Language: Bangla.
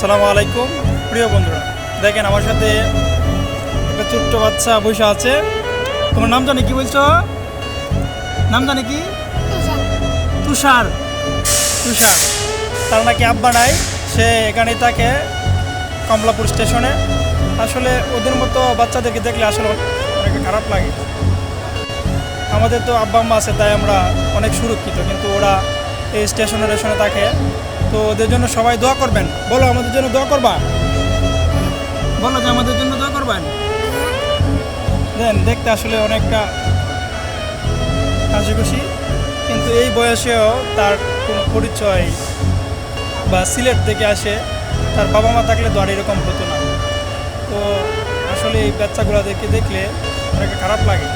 আসসালামু আলাইকুম। প্রিয় বন্ধুরা, দেখেন আমার সাথে একটা ছোট্ট বাচ্চা বসে আছে। তোমার নাম জানি কি বলছো? নাম জানি কি? তুষার। তুষার। তার নাকি আব্বা নাই, সে এখানেই থাকে কমলাপুর স্টেশনে। আসলে ওদের মতো বাচ্চাদেরকে দেখলে আসলে অনেক খারাপ লাগে। আমাদের তো আব্বা আম্মা আছে, তাই আমরা অনেক সুরক্ষিত, কিন্তু ওরা এই স্টেশনে রেশনে থাকে। তো ওদের জন্য সবাই দোয়া করবেন। বলো, আমাদের জন্য দোয়া করবা? বলো যে আমাদের জন্য দোয়া করবেন। দেন, দেখতে আসলে অনেকটা হাসি খুশি কিন্তু এই বয়সেও তার কোনো পরিচয় বা সিলেট থেকে আসে, তার বাবা মা থাকলে আর এরকম হতো না। তো আসলে এই বাচ্চাগুলোদেরকে দেখলে অনেক খারাপ লাগে।